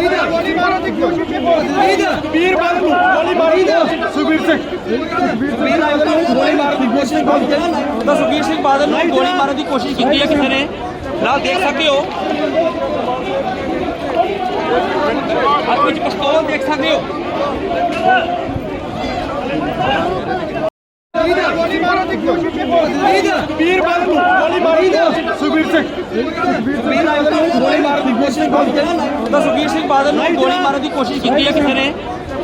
ਗੋਲੀ ਮਾਰਨ ਦੀ ਕੋਸ਼ਿਸ਼ ਵੀਰ ਬਾਦਲ ਨੂੰ ਗੋਲੀ ਮਾਰੀ। ਸੁਖਬੀਰ ਸਿੰਘ। ਬਾਦਲ ਨੂੰ ਗੋਲੀ ਮਾਰਨ ਦੀ ਕੋਸ਼ਿਸ਼ ਤਾਂ ਸੁਖਬੀਰ ਸਿੰਘ ਬਾਦਲ ਨੂੰ ਗੋਲੀ ਮਾਰਨ ਦੀ ਕੋਸ਼ਿਸ਼ ਕੀਤੀ ਹੈ ਕਿਸੇ ਨੇ। ਨਾਲ ਦੇਖ ਸਕਦੇ ਹੋ। ਹੱਥ ਵਿੱਚ ਪਿਸਤੌਲ ਦੇਖ ਸਕਦੇ ਹੋ। ਗੋਲੀ ਮਾਰਨ ਦੀ ਕੋਸ਼ਿਸ਼ ਵੀਰ ਬਾਦਲ ਨੂੰ ਗੋਲੀ ਮਾਰੀ ਸੁਖਬੀਰ ਸਿੰਘ ਵੀਰ ਬਾਦਲ ਨੂੰ ਗੋਲੀ ਮਾਰਨ ਦੀ ਕੋਸ਼ਿਸ਼ ਤਾਂ ਸੁਖਬੀਰ ਸਿੰਘ ਬਾਦਲ ਨੂੰ ਗੋਲੀ ਮਾਰਨ ਦੀ ਕੋਸ਼ਿਸ਼ ਕੀਤੀ ਹੈ ਕਿਸੇ ਨੇ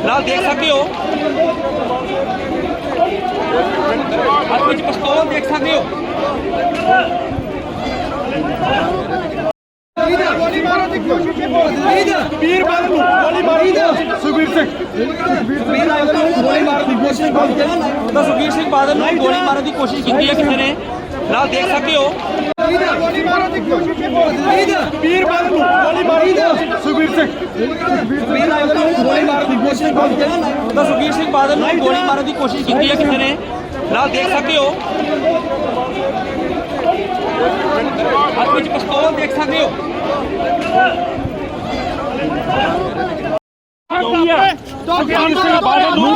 ਨਾਲ ਦੇਖ ਸਕਦੇ ਹੋ ਹੱਥ ਵਿੱਚ ਪਿਸਤੌਲ ਦੇਖ ਸਕਦੇ ਹੋ ਗੋਲੀ ਮਾਰਨ ਦੀ ਕੋਸ਼ਿਸ਼ ਵੀਰ ਬਾਦਲ ਨੂੰ ਗੋਲੀ ਮਾਰੀ। ਸੁਖਬੀਰ ਸਿੰਘ ਵੀਰ ਬਾਦਲ ਨੂੰ ਗੋਲੀ ਦੀ ਤਾਂ ਸੁਖਬੀਰ ਸਿੰਘ ਬਾਦਲ ਨੂੰ ਗੋਲੀ ਮਾਰਨ ਦੀ ਕੋਸ਼ਿਸ਼ ਕੀਤੀ ਹੈ ਕਿਸੇ ਨੇ। ਨਾਲ ਦੇਖ ਸਕਦੇ ਹੋ। ਗੋਲੀ ਮਾਰਨ ਦੀ ਕੋਸ਼ਿਸ਼ ਵੀਰ ਬਾਦਲ ਨੂੰ ਗੋਲੀ ਮਾਰੀ ਸੁਖਬੀਰ ਸਿੰਘ। ਵੀਰ ਬਾਦਲ ਨੂੰ ਗੋਲੀ ਮਾਰਨ ਦੀ ਕੋਸ਼ਿਸ਼ ਤਾਂ ਸੁਖਬੀਰ ਸਿੰਘ ਬਾਦਲ ਨੂੰ ਗੋਲੀ ਮਾਰਨ ਦੀ ਕੋਸ਼ਿਸ਼ ਕੀਤੀ ਹੈ ਕਿਸੇ ਨੇ। ਨਾਲ ਦੇਖ ਸਕਦੇ ਹੋ। ਹੱਥ ਵਿੱਚ ਪਿਸਤੌਲ ਦੇਖ ਸਕਦੇ ਹੋ। ਬਾਦਲ ਨੂੰ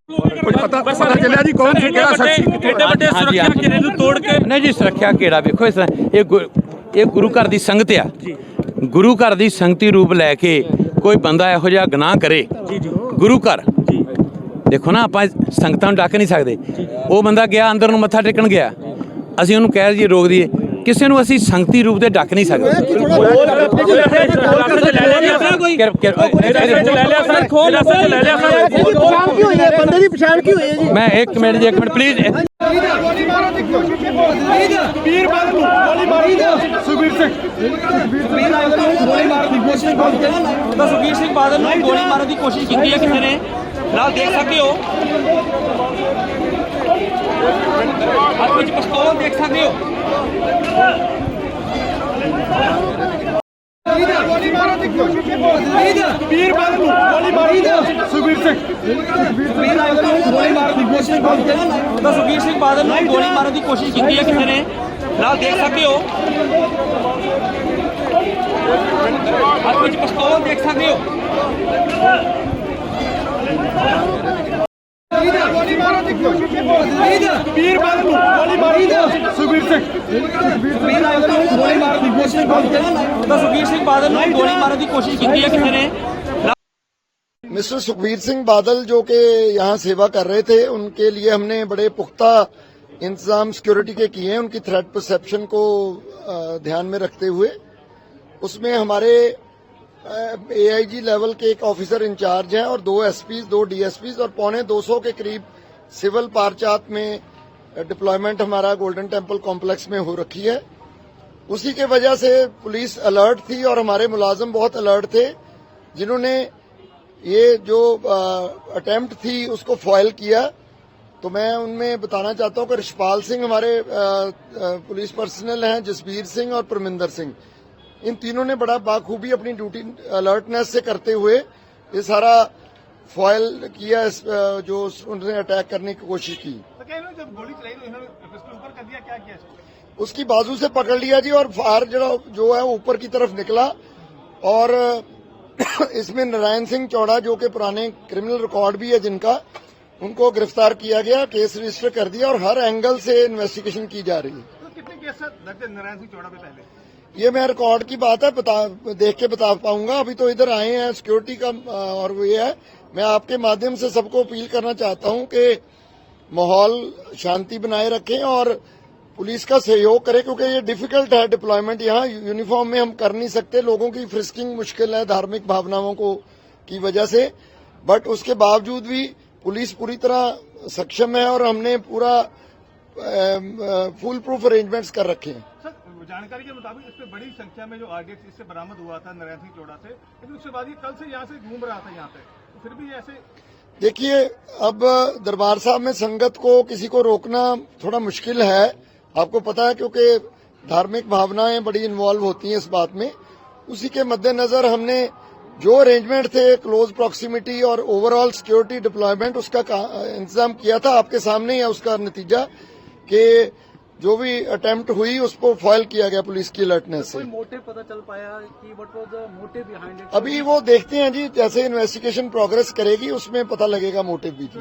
ਕੁਝ ਪਤਾ ਪਤਾ ਚੱਲਿਆ ਜੀ ਕੌਣ ਸੀ ਕਿਹੜਾ ਸ਼ਖਸ ਸੀ ਐਡੇ ਵੱਡੇ ਸੁਰੱਖਿਆ ਘੇਰੇ ਨੂੰ ਤੋੜ ਕੇ ਨਹੀਂ ਜੀ ਸੁਰੱਖਿਆ ਕਿਹੜਾ ਵੇਖੋ ਇਸ ਤਰ੍ਹਾਂ। ਇਹ ਗੁ- ਇਹ ਗੁਰੂ ਘਰ ਦੀ ਸੰਗਤ ਆ। ਗੁਰੂ ਘਰ ਦੀ ਸੰਗਤੀ ਰੂਪ ਲੈ ਕੇ ਕੋਈ ਬੰਦਾ ਇਹੋ ਜਿਹਾ ਗੁਨਾਹ ਕਰੇ। ਗੁਰੂ ਘਰ। ਦੇਖੋ ਨਾ ਆਪਾਂ ਸੰਗਤਾਂ ਨੂੰ ਡੱਕ ਨਹੀਂ ਸਕਦੇ। ਉਹ ਬੰਦਾ ਗਿਆ ਅੰਦਰ ਨੂੰ ਮੱਥਾ ਟੇਕਣ ਗਿਆ। ਅਸੀਂ ਉਹਨੂੰ ਕਹਿ ਦਈਏ ਰੋਕ ਦਈਏ। ਕਿਸੇ ਨੂੰ ਅਸੀਂ ਸੰਗਤੀ ਰੂਪ ਦੇ ਡੱਕ ਨਹੀਂ ਸਕਦੇ। ਕਿਰ- ਕਿਰ- ਲੈ ਲਿਆ ਸਰ ਖੋਲ ਲੈ ਲਿਆ ਸਰ ਪਛਾਣ ਕੀ ਹੋਈ ਹੈ? ਬੰਦੇ ਦੀ ਪਛਾਣ ਕੀ ਹੋਈ ਹੈ ਜੀ? ਮੈਂ ਇੱਕ ਮਿੰਟ ਜੀ ਇੱਕ ਮਿੰਟ ਪਲੀਜ਼ ਵੀਰ ਨੂੰ ਗੋਲੀ ਮਾਰੀ ਸੁਖਬੀਰ ਸਿੰਘ। ਵੀਰ ਬਾਦਲ ਨੂੰ ਗੋਲੀ ਮਾਰਨ ਦੀ ਕੋਸ਼ਿਸ਼ ਤਾਂ ਸੁਖਬੀਰ ਸਿੰਘ ਬਾਦਲ ਨੂੰ ਗੋਲੀ ਮਾਰਨ ਦੀ ਕੋਸ਼ਿਸ਼ ਕੀਤੀ ਹੈ ਕਿਸੇ ਨੇ। ਨਾਲ ਦੇਖ ਸਕਦੇ ਹੋ। ਹੱਥ ਵਿੱਚ ਪਿਸਤੌਲ ਦੇਖ ਸਕਦੇ ਹੋ ਗੋਲੀ ਮਾਰਨ ਦੀ ਕੋਸ਼ਿਸ਼ ਵੀਰ ਬਾਦਲ ਨੂੰ ਗੋਲੀ ਮਾਰੀ ਸੁਖਬੀਰ ਸਿੰਘ ਵੀਰ ਬਾਦਲ ਨੂੰ ਗੋਲੀ ਮਾਰਨ ਦੀ ਕੋਸ਼ਿਸ਼ ਤਾਂ ਸੁਖਬੀਰ ਸਿੰਘ ਬਾਦਲ ਨੂੰ ਗੋਲੀ ਮਾਰਨ ਦੀ ਕੋਸ਼ਿਸ਼ ਕੀਤੀ ਹੈ ਕਿਸੇ ਨੇ ਨਾਲ ਦੇਖ ਸਕਦੇ ਹੋ ਹੱਥ ਵਿੱਚ ਪਿਸਤੌਲ ਦੇਖ ਸਕਦੇ ਹੋ مسٹر سکھبیر سنگھ بادل جو کہ یہاں سیوا کر رہے تھے ان کے لیے ہم نے بڑے پختہ انتظام سیکیورٹی کے کیے ہیں ان کی تھریٹ پرسیپشن کو دھیان میں رکھتے ہوئے اس میں ہمارے اے آئی جی لیول کے ایک آفیسر انچارج ہیں اور دو ایس پیز دو ڈی ایس پیز اور پونے دو سو کے قریب سول پارچات میں ڈپلائمنٹ ہمارا گولڈن ٹیمپل کمپلیکس میں ہو رکھی ہے۔ اسی کے وجہ سے پولیس الرٹ تھی اور ہمارے ملازم بہت الرٹ تھے، جنہوں نے یہ جو اٹیمپٹ تھی اس کو فائل کیا۔ تو میں ان میں بتانا چاہتا ہوں کہ رشپال سنگھ ہمارے پولیس پرسنل ہیں، جسبیر سنگھ اور پرمندر سنگھ۔ ان تینوں نے بڑا باخوبی اپنی ڈیوٹی الرٹنیس سے کرتے ہوئے یہ سارا فوائل کیا جو انہوں نے اٹیک کرنے کی کوشش کی۔ اس کی بازو سے پکڑ لیا جی اور فائر جو ہے اوپر کی طرف نکلا اور اس میں نارائن سنگھ چوڑا جو کہ پرانے کرمنل ریکارڈ بھی ہے جن کا ان کو گرفتار کیا گیا کیس رجسٹر کر دیا اور ہر اینگل سے انویسٹیگیشن کی جا رہی ہے۔ کتنے کیس نارائن سنگھ چوڑا پہ پہلے۔ یہ میں ریکارڈ کی بات ہے دیکھ کے بتا پاؤں گا۔ ابھی تو ادھر آئے ہیں سیکیورٹی کا اور یہ ہے میں آپ کے مادھیم سے سب کو اپیل کرنا چاہتا ہوں کہ ماحول شانتی بنائے رکھیں اور پولیس کا سہیوگ کرے کیونکہ یہ ڈیفیکلٹ ہے ڈپلائمنٹ یہاں یونیفارم میں ہم کر نہیں سکتے، لوگوں کی فرسکنگ مشکل ہے دھارمک بھاوناوں کو کی وجہ سے۔ بٹ اس کے باوجود بھی پولیس پوری طرح سکشم ہے اور ہم نے پورا فول پروف ارینجمنٹس کر رکھے ہیں۔ جانکاری کے مطابق اس پہ بڑی سنکھیا میں جو آگے اس سے برامد ہوا تھا نریندر چوڑا سے، لیکن اس کے بعد یہ کل سے یہاں سے گھوم رہا تھا یہاں پہ۔ پھر بھی ایسے دیکھیے، اب دربار صاحب میں سنگت کو کسی کو روکنا تھوڑا مشکل ہے۔ آپ کو پتا ہے، کیونکہ دھارمک بھاونائیں بڑی انوالو ہوتی ہیں اس بات میں۔ اسی کے مد نظر ہم نے جو ارینجمنٹ تھے کلوز پراکسیمیٹی اور اوور آل سیکیورٹی ڈپلائمنٹ اس کا انتظام کیا تھا آپ کے سامنے ہے اس کا نتیجہ کہ جو بھی اٹمپٹ ہوئی اس کو فائل کیا گیا پولیس کی الرٹنس سے۔ ابھی وہ دیکھتے ہیں جی جیسے انویسٹیگیشن پروگرس کرے گی اس میں پتہ لگے گا موٹو بھی جی۔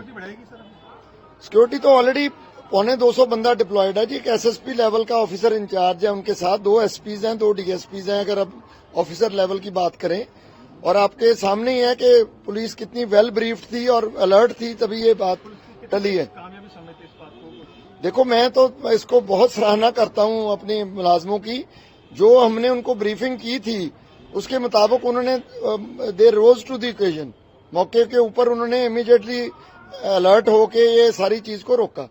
سیکورٹی تو آلریڈی پونے دو سو بندہ ڈپلائڈ ہے جی۔ ایک ایس ایس پی لیول کا آفیسر انچارج ہے ان کے ساتھ دو ایس پیز ہیں دو ڈی ایس پیز ہیں۔ اگر اب آفیسر لیول کی بات کریں اور آپ کے سامنے ہی ہے کہ پولیس کتنی ویل بریفڈ تھی اور الرٹ تھی تبھی یہ بات ٹلی ہے۔ دیکھو، میں تو اس کو بہت سراہنا کرتا ہوں اپنے ملازموں کی۔ جو ہم نے ان کو بریفنگ کی تھی، اس کے مطابق انہوں نے دے روز ٹو دی اوکیزن موقع کے اوپر انہوں نے امیڈیٹلی الرٹ ہو کے یہ ساری چیز کو روکا۔